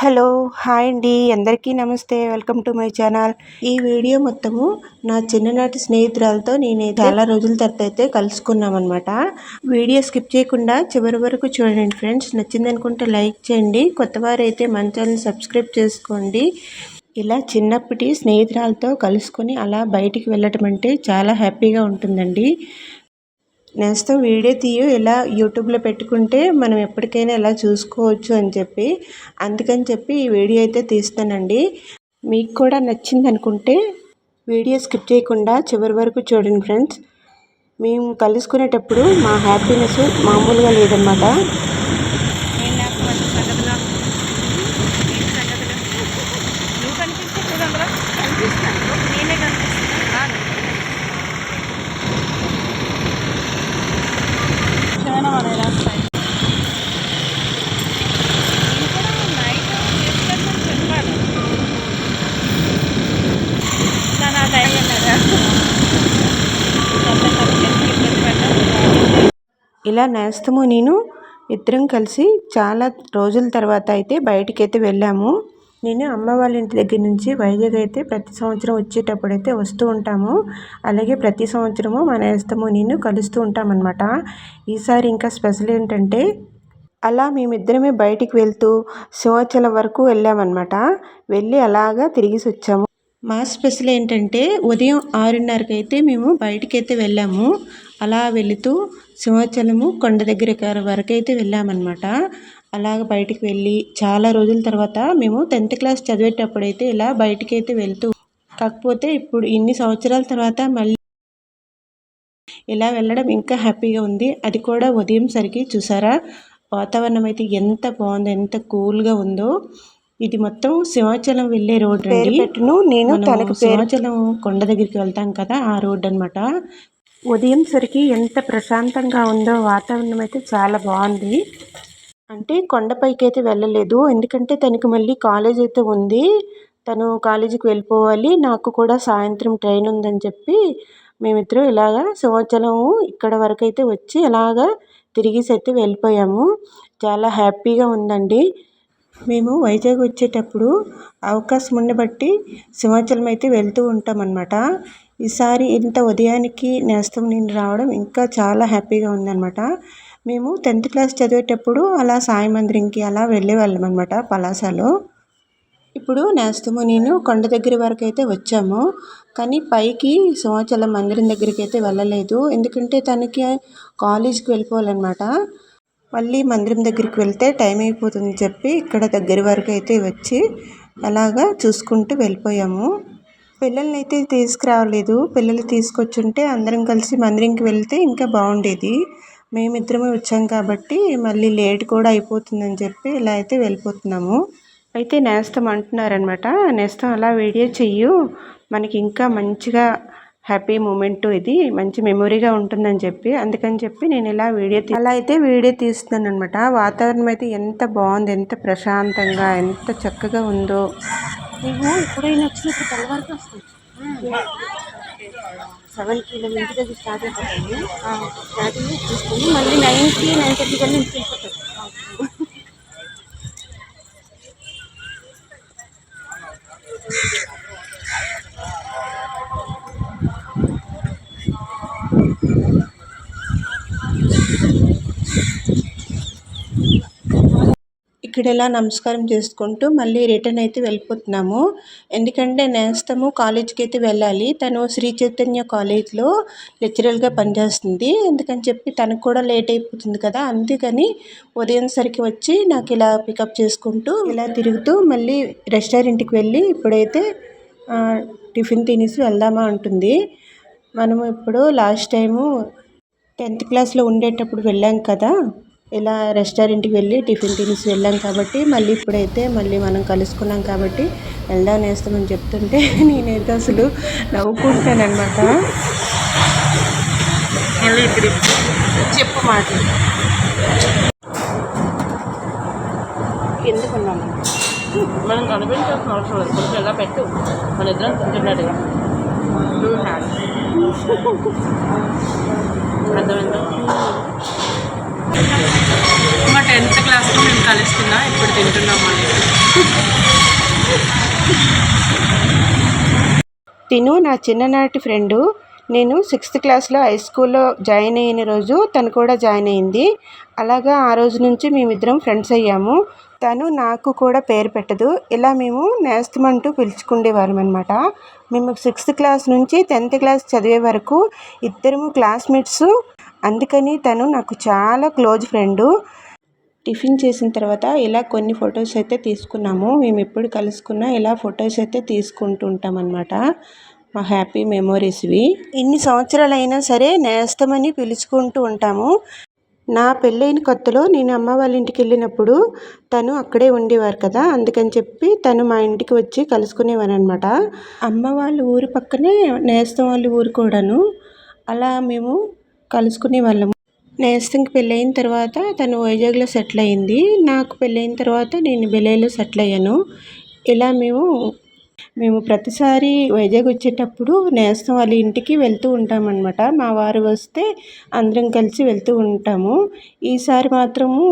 Hello hi అండి. అందరికీ నమస్తే. Welcome to my channel. ఈ వీడియో మొత్తము నా చిన్ననాటి స్నేహితురాలతో నేను చాలా రోజుల తర్వాత అయితే కలుసుకున్నాం అనమాట వీడియో స్కిప్ చేయకుండా చివరి వరకు చూడండి ఫ్రెండ్స్. నచ్చింది అనుకుంటే లైక్ చేయండి. కొత్త వారైతే మన ఛానల్ సబ్స్క్రైబ్ చేసుకోండి. ఇలా చిన్నప్పటి స్నేహితురాలతో కలుసుకొని అలా బయటికి వెళ్ళటం అంటే చాలా హ్యాపీగా ఉంటుందండి. నేస్తం వీడియో తీయు ఇలా యూట్యూబ్లో పెట్టుకుంటే మనం ఎప్పటికైనా ఇలా చూసుకోవచ్చు అని చెప్పి అందుకని చెప్పి ఈ వీడియో అయితే తీస్తానండి. మీకు కూడా నచ్చింది అనుకుంటే వీడియో స్కిప్ చేయకుండా చివరి వరకు చూడండి ఫ్రెండ్స్. మేము కలుసుకునేటప్పుడు మా హ్యాపీనెస్ మామూలుగా లేదన్నమాట. ఇలా నేస్తము నేను ఇద్దరం కలిసి చాలా రోజుల తర్వాత అయితే బయటికి అయితే వెళ్ళాము. నేను అమ్మ వాళ్ళ ఇంటి దగ్గర నుంచి వైజాగ్ అయితే ప్రతి సంవత్సరం వచ్చేటప్పుడు అయితే వస్తూ ఉంటాము. అలాగే ప్రతి సంవత్సరము మా నేస్తము నేను కలుస్తూ ఉంటామన్నమాట. ఈసారి ఇంకా స్పెషల్ ఏంటంటే అలా మేమిద్దరమే బయటికి వెళ్తూ సింహాచలం వరకు వెళ్ళామన్నమాట. వెళ్ళి అలాగా తిరిగి వచ్చాము. మా స్పెషల్ ఏంటంటే ఉదయం ఆరున్నరకైతే అయితే మేము బయటికైతే వెళ్ళాము. అలా వెళుతూ సింహాచలము కొండ దగ్గర వరకు అయితే వెళ్ళామన్నమాట. అలాగ బయటికి వెళ్ళి చాలా రోజుల తర్వాత మేము టెన్త్ క్లాస్ చదివేటప్పుడు అయితే ఇలా బయటికి అయితే వెళ్తూ కాకపోతే ఇప్పుడు ఇన్ని సంవత్సరాల తర్వాత మళ్ళీ ఇలా వెళ్ళడం ఇంకా హ్యాపీగా ఉంది. అది కూడా ఉదయం సరికి చూసారా? వాతావరణం అయితే ఎంత బాగుందో ఎంత కూల్గా ఉందో. ఇది మొత్తం సింహాచలం వెళ్ళే రోడ్ అండి. నేను సింహాచలం కొండ దగ్గరికి వెళ్తాం కదా ఆ రోడ్ అనమాట ఉదయం సరికి ఎంత ప్రశాంతంగా ఉందో వాతావరణం అయితే చాలా బాగుంది. అంటే కొండపైకి అయితే వెళ్ళలేదు. ఎందుకంటే తనకి మళ్ళీ కాలేజ్ అయితే ఉంది. తను కాలేజీకి వెళ్ళిపోవాలి. నాకు కూడా సాయంత్రం ట్రైన్ ఉందని చెప్పి మేమిద్దరం ఇలాగా సింహాచలం ఇక్కడ వరకు అయితే వచ్చి ఇలాగా తిరిగేసి అయితే వెళ్ళిపోయాము. చాలా హ్యాపీగా ఉందండి. మేము వైజాగ్ వచ్చేటప్పుడు అవకాశం ఉండబట్టి సింహాచలం అయితే వెళ్తూ ఉంటామన్నమాట. ఈసారి ఇంత ఉదయానికి నేస్తం నేను రావడం ఇంకా చాలా హ్యాపీగా ఉందన్నమాట. మేము టెన్త్ క్లాస్ చదివేటప్పుడు అలా సాయి మందిరంకి అలా వెళ్ళేవాళ్ళం అనమాట పలాసలో. ఇప్పుడు నేస్తము నేను కొండ దగ్గర వరకు అయితే వచ్చాము. కానీ పైకి సింహాచలం మందిరం దగ్గరికి అయితే వెళ్ళలేదు. ఎందుకంటే తనకి కాలేజ్కి వెళ్ళిపోవాలన్నమాట. మళ్ళీ మందిరం దగ్గరికి వెళ్తే టైం అయిపోతుంది చెప్పి ఇక్కడ దగ్గర వరకు అయితే వచ్చి అలాగా చూసుకుంటూ వెళ్ళిపోయాము. పిల్లల్ని అయితే తీసుకురావలేదు పిల్లలు తీసుకొచ్చుంటే అందరం కలిసి మందిరంకి వెళ్తే ఇంకా బాగుండేది మేమిద్దరమే వచ్చాం కాబట్టి మళ్ళీ లేట్ కూడా అయిపోతుందని చెప్పి ఇలా అయితే వెళ్ళిపోతున్నాము. అయితే నేస్తం అంటున్నారనమాట నేస్తం అలా వీడియో చెయ్యు. మనకి ఇంకా మంచిగా హ్యాపీ మూమెంట్ ఇది మంచి మెమొరీగా ఉంటుందని చెప్పి. అందుకని చెప్పి నేను ఇలా వీడియో అలా అయితే వీడియో తీస్తున్నాను అనమాట వాతావరణం అయితే ఎంత బాగుంది ఎంత ప్రశాంతంగా ఎంత చక్కగా ఉందో. నువ్వు ఎప్పుడైనా వచ్చినప్పుడు తెల్లవారికి వస్తాయి సెవెన్ కిలో ఇంటి దగ్గర స్టార్ట్ అయిపోతాయి స్టార్టింగ్ తీసుకుని మళ్ళీ నైన్కి నైన్ థర్టీ కల్లా ఇంటికి వెళ్ళిపోతాయి. ఇక్కడ ఇలా నమస్కారం చేసుకుంటూ మళ్ళీ రిటర్న్ అయితే వెళ్ళిపోతున్నాము. ఎందుకంటే నేస్తము కాలేజ్కి అయితే వెళ్ళాలి. తను శ్రీ చైతన్య కాలేజ్లో లెక్చరర్గా పనిచేస్తుంది. ఎందుకని చెప్పి తనకు కూడా లేట్ అయిపోతుంది కదా. అందుకని ఉదయం సరికి వచ్చి నాకు ఇలా పికప్ చేసుకుంటూ ఇలా తిరుగుతూ మళ్ళీ రెస్టారెంట్కి వెళ్ళి ఇప్పుడైతే టిఫిన్ తినేసి వెళ్దామా ఉంటుంది మనము ఇప్పుడు లాస్ట్ టైము టెన్త్ క్లాస్లో ఉండేటప్పుడు వెళ్ళాం కదా. ఇలా రెస్టారెంట్కి వెళ్ళి టిఫిన్ తినేసి వెళ్ళాం కాబట్టి మళ్ళీ ఇప్పుడైతే మళ్ళీ మనం కలుసుకున్నాం కాబట్టి వెళ్దాం వేస్తామని చెప్తుంటే నేనైతే అసలు నవ్వుకుంటానమాట చెప్పు మాట ఎందుకున్నాను మనం కనిపించాల్సిన అవసరం లేదు. కొంచెం ఎలా పెట్టు. మన ఇద్దరం హ్యాండ్స్ అర్థమైందా? క్లాస్లో ఇప్పుడు తింటున్నాం తిను నా చిన్ననాటి ఫ్రెండు. నేను సిక్స్త్ క్లాస్లో హై స్కూల్లో జాయిన్ అయిన రోజు తను కూడా జాయిన్ అయింది. అలాగా ఆ రోజు నుంచి మేమిద్దరం ఫ్రెండ్స్ అయ్యాము. తను నాకు కూడా పేరు పెట్టదు. ఇలా మేము నేస్తమంటూ పిలుచుకునేవాళ్ళం అనమాట మేము సిక్స్త్ క్లాస్ నుంచి టెన్త్ క్లాస్ చదివే వరకు ఇద్దరము క్లాస్మేట్స్. అందుకని తను నాకు చాలా క్లోజ్ ఫ్రెండు. టిఫిన్ చేసిన తర్వాత ఇలా కొన్ని ఫొటోస్ అయితే తీసుకున్నాము. మేము ఎప్పుడు కలుసుకున్నా ఇలా ఫొటోస్ అయితే తీసుకుంటూ ఉంటాం అనమాట మా హ్యాపీ మెమోరీస్వి. ఎన్ని సంవత్సరాలు అయినా సరే నేస్తమని పిలుచుకుంటూ ఉంటాము. నా పెళ్ళైన కొత్తలో నేను అమ్మ వాళ్ళ ఇంటికి వెళ్ళినప్పుడు తను అక్కడే ఉండేవారు కదా అందుకని చెప్పి తను మా ఇంటికి వచ్చి కలుసుకునేవారు అనమాట అమ్మ వాళ్ళ ఊరి పక్కనే నేస్తం వాళ్ళ ఊరు కూడాను అలా మేము కలుసుకునే వాళ్ళము నేస్తంకి పెళ్ళయిన తర్వాత తను వైజాగ్లో సెటిల్ అయింది. నాకు పెళ్ళయిన తర్వాత నేను బెలేలో సెటిల్ అయ్యాను. ఇలా మేము మేము ప్రతిసారి వైజాగ్ వచ్చేటప్పుడు నేస్తం వాళ్ళ ఇంటికి వెళ్తూ ఉంటామన్నమాట. మా వారు వస్తే అందరం కలిసి వెళ్తూ ఉంటాము. ఈసారి మాత్రము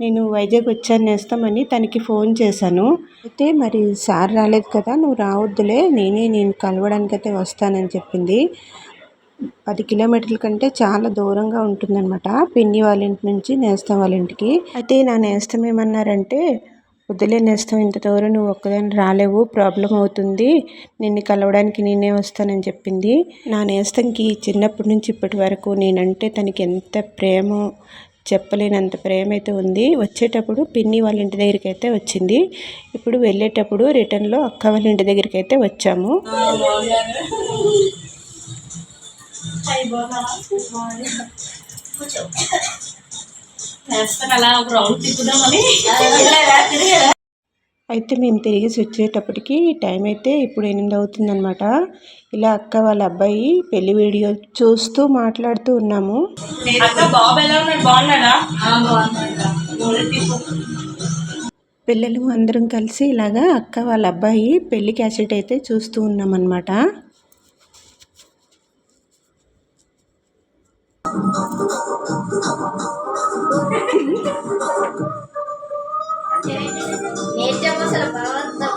నేను వైజాగ్ వచ్చాను నేస్తామని తనకి ఫోన్ చేశాను. అయితే మరి సార్ రాలేదు కదా నువ్వు రావద్దులే నేనే నేను కలవడానికైతే వస్తానని చెప్పింది. పది కిలోమీటర్ల కంటే చాలా దూరంగా ఉంటుందన్నమాట. పిన్ని వాళ్ళ ఇంటి నుంచి నేస్తం వాళ్ళ ఇంటికి. అయితే నా నేస్తం ఏమన్నారంటే వద్దులే నేస్తం ఇంత దూరం నువ్వు ఒక్కదాన్ని రాలేవు ప్రాబ్లం అవుతుంది. నిన్ను కలవడానికి నేనే వస్తానని చెప్పింది. నా నేస్తంకి చిన్నప్పటి నుంచి ఇప్పటి వరకు నేనంటే తనకి ఎంత ప్రేమ చెప్పలేనంత ప్రేమ అయితే ఉంది. వచ్చేటప్పుడు పిన్ని వాళ్ళ ఇంటి దగ్గరికి అయితే వచ్చింది. ఇప్పుడు వెళ్ళేటప్పుడు రిటర్న్లో అక్క వాళ్ళ ఇంటి దగ్గరికి అయితే వచ్చాము. నేస్తాను అలా ఒక రౌండ్ తిప్పుదామని అయితే మేము తిరిగి వచ్చేటప్పటికి టైం అయితే ఇప్పుడు ఎనిమిది అవుతుందన్నమాట. ఇలా అక్క వాళ్ళ అబ్బాయి పెళ్ళి వీడియో చూస్తూ మాట్లాడుతూ ఉన్నాము. అక్క బాబు ఎలా ఉన్నాడు? బాగున్నాడా? పిల్లలు అందరం కలిసి ఇలాగా అక్క వాళ్ళ అబ్బాయి పెళ్ళి క్యాసెట్ అయితే చూస్తూ ఉన్నాం అనమాట నేర్చమ్మ అసలు బలవంతం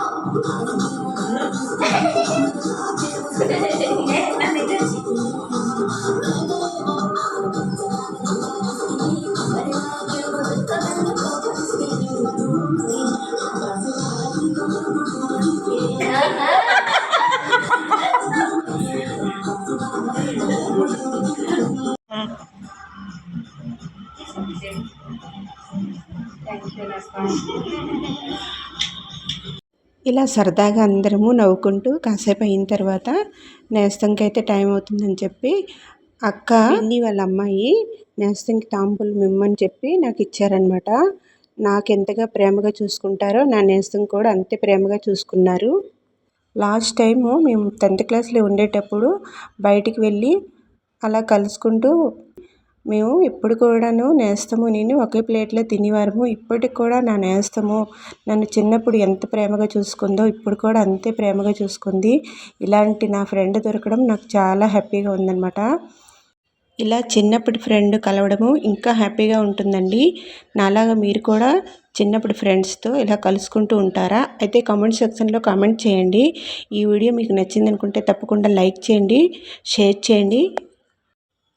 ఇలా సరదాగా అందరము నవ్వుకుంటూ కాసేపు అయిన తర్వాత నేస్తంకి అయితే టైం అవుతుందని చెప్పి అక్క అన్ని వాళ్ళ అమ్మాయి నేస్తంకి తాంబూలం ఇమ్మని చెప్పి నాకు ఇచ్చారనమాట నాకు ఎంతగా ప్రేమగా చూసుకుంటారో నా నేస్తం కూడా అంతే ప్రేమగా చూసుకున్నారు. లాస్ట్ టైము మేము టెన్త్ క్లాస్లో ఉండేటప్పుడు బయటికి వెళ్ళి అలా కలుసుకుంటూ మేము ఇప్పుడు కూడాను నేస్తము. నేను ఒకే ప్లేట్లో తినేవారము. ఇప్పటికి కూడా నా నేస్తము నన్ను చిన్నప్పుడు ఎంత ప్రేమగా చూసుకుందో ఇప్పుడు కూడా అంతే ప్రేమగా చూసుకుంది. ఇలాంటి నా ఫ్రెండ్ దొరకడం నాకు చాలా హ్యాపీగా ఉందన్నమాట. ఇలా చిన్నప్పటి ఫ్రెండ్ కలవడము ఇంకా హ్యాపీగా ఉంటుందండి. నాలాగా మీరు కూడా చిన్నప్పుడు ఫ్రెండ్స్తో ఇలా కలుసుకుంటూ ఉంటారా? అయితే కామెంట్ సెక్షన్లో కామెంట్ చేయండి. ఈ వీడియో మీకు నచ్చింది అనుకుంటే తప్పకుండా లైక్ చేయండి షేర్ చేయండి.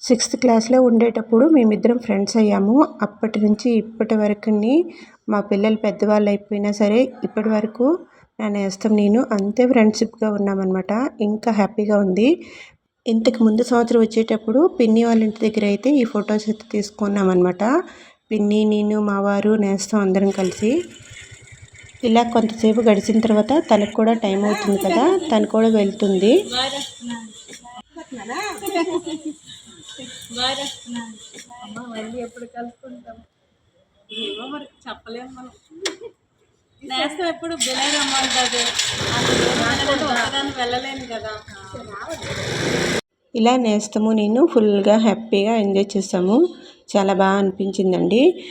సిక్స్త్ క్లాస్లో ఉండేటప్పుడు మేమిద్దరం ఫ్రెండ్స్ అయ్యాము. అప్పటి నుంచి ఇప్పటి వరకు మా పిల్లలు పెద్దవాళ్ళు అయిపోయినా సరే ఇప్పటి వరకు నా నేస్తం నేను అంతే ఫ్రెండ్షిప్గా ఉన్నామన్నమాట. ఇంకా హ్యాపీగా ఉంది. ఇంతకు ముందు సంవత్సరం వచ్చేటప్పుడు పిన్ని వాళ్ళ ఇంటి దగ్గర అయితే ఈ ఫొటోస్ అయితే తీసుకున్నామన్నమాట. పిన్ని నేను మా వారు నేస్తం అందరం కలిసి. ఇలా కొంతసేపు గడిచిన తర్వాత తనకు కూడా టైం అవుతుంది కదా తను కూడా వెళ్తుంది. అమ్మ మళ్ళీ ఎప్పుడు కలుసుకుంటాం? ఏమో మరి చెప్పలేము మనం. నేస్తం ఎప్పుడు వెళ్ళలేను కదా. ఇలా నేస్తము నేను ఫుల్గా హ్యాపీగా ఎంజాయ్ చేసాము చాలా బాగా అనిపించిందండి.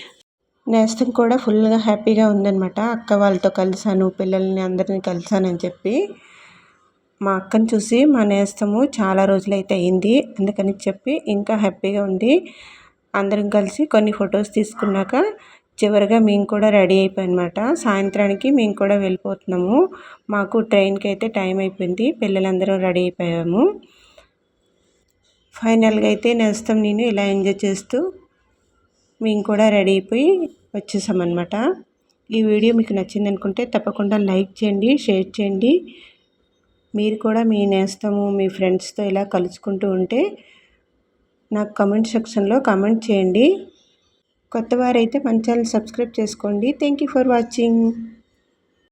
నేస్తం కూడా ఫుల్గా హ్యాపీగా ఉందన్నమాట. అక్క వాళ్ళతో కలిసాను పిల్లల్ని అందరినీ కలిసానని చెప్పి. మా అక్కను చూసి మా నేస్తము చాలా రోజులైతే అయింది. అందుకని చెప్పి ఇంకా హ్యాపీగా ఉంది అందరం కలిసి కొన్ని ఫొటోస్ తీసుకున్నాక చివరిగా మేము కూడా రెడీ అయిపోయానమాట. సాయంత్రానికి మేము కూడా వెళ్ళిపోతున్నాము. మాకు ట్రైన్కి అయితే టైం అయిపోయింది. పిల్లలందరం రెడీ అయిపోయాము. ఫైనల్గా అయితే నేస్తాం నేను ఇలా ఎంజాయ్ చేస్తూ మేము కూడా రెడీ అయిపోయి వచ్చేసామన్నమాట. ఈ వీడియో మీకు నచ్చింది అనుకుంటే తప్పకుండా లైక్ చేయండి షేర్ చేయండి. మీరు కూడా మీ నేస్తము మీ ఫ్రెండ్స్తో ఇలా కలుసుకుంటూ ఉంటే నాకు కమెంట్ సెక్షన్లో కమెంట్ చేయండి. కొత్త వారైతే మన ఛానల్ సబ్స్క్రైబ్ చేసుకోండి. Thank you for watching.